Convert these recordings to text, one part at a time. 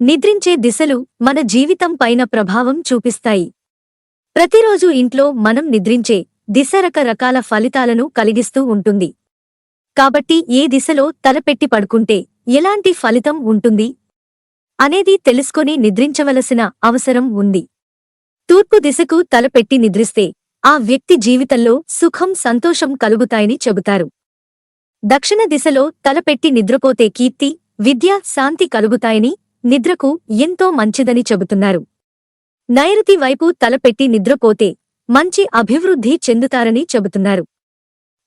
నిద్రించే దిశలు మన జీవితం పైన ప్రభావం చూపిస్తాయి. ప్రతిరోజు ఇంట్లో మనం నిద్రించే దిశ రకరకాల ఫలితాలను కలిగిస్తూ ఉంటుంది. కాబట్టి ఏ దిశలో తలపెట్టి పడుకుంటే ఎలాంటి ఫలితం ఉంటుంది? అనేది తెలుసుకొని నిద్రించవలసిన అవసరం ఉంది. తూర్పు దిశకు తలపెట్టి నిద్రిస్తే ఆ వ్యక్తి జీవితంలో సుఖం సంతోషం కలుగుతాయని చెబుతారు. దక్షిణ దిశలో తలపెట్టి నిద్రపోతే కీర్తి విద్య శాంతి కలుగుతాయని నిద్రకు ఎంతో మంచిదని చెబుతున్నారు. నైరుతి వైపు తలపెట్టి నిద్రపోతే మంచి అభివృద్ధి చెందుతారని చెబుతున్నారు.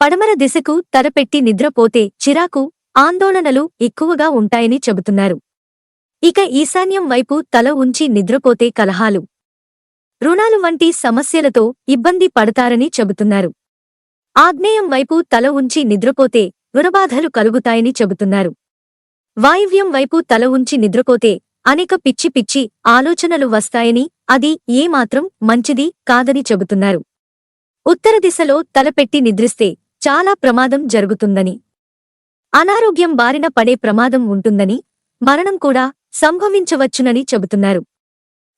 పడమర దిశకు తలపెట్టి నిద్రపోతే చిరాకు ఆందోళనలు ఎక్కువగా ఉంటాయని చెబుతున్నారు. ఇక ఈశాన్యం వైపు తల ఉంచి నిద్రపోతే కలహాలు. రుణాలు వంటి సమస్యలతో ఇబ్బంది పడతారని చెబుతున్నారు. ఆగ్నేయం వైపు తల ఉంచి నిద్రపోతే రుణబాధలు కలుగుతాయని చెబుతున్నారు. వాయువ్యం వైపు తల ఉంచి నిద్రపోతే అనేక పిచ్చి పిచ్చి ఆలోచనలు వస్తాయని అది ఏమాత్రం మంచిది కాదని చెబుతున్నారు. ఉత్తర దిశలో తలపెట్టి నిద్రిస్తే చాలా ప్రమాదం జరుగుతుందని అనారోగ్యం బారిన పడే ప్రమాదం ఉంటుందని మరణం కూడా సంభవించవచ్చునని చెబుతున్నారు.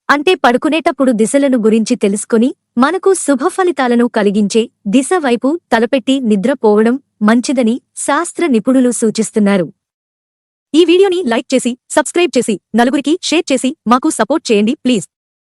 అంటే పడుకునేటప్పుడు దిశలను గురించి తెలుసుకుని మనకు శుభ ఫలితాలను కలిగించే దిశ వైపు తలపెట్టి నిద్రపోవడం మంచిదని శాస్త్ర నిపుణులు సూచిస్తున్నారు. ఈ వీడియోని లైక్ చేసి సబ్స్క్రైబ్ చేసి నలుగురికి షేర్ చేసి మాకు సపోర్ట్ చేయండి ప్లీజ్.